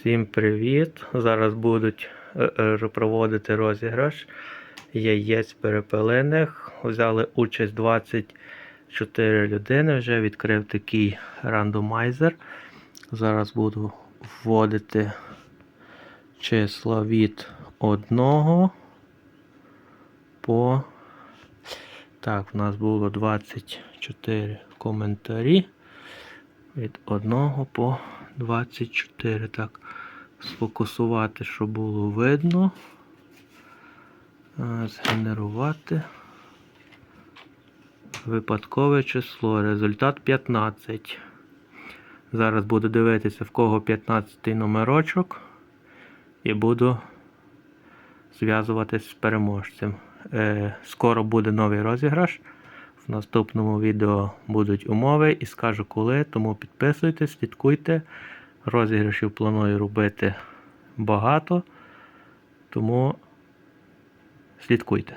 Всім привіт! Зараз будуть е, е, проводити розіграш яєць перепелиних. Взяли участь 24 людини. Вже відкрив такий рандомайзер. Зараз буду вводити числа від 1 по. Так, в нас було 24 коментарі. Від 1 по 24. Так, сфокусувати, щоб було видно. Згенерувати. Випадкове число. Результат 15. Зараз буду дивитися, в кого 15 номерочок. І буду зв'язуватись з переможцем. Е, скоро буде новий розіграш. В наступному відео будуть умови і скажу коли, тому підписуйтесь, слідкуйте. Розіграшів планую робити багато, тому слідкуйте.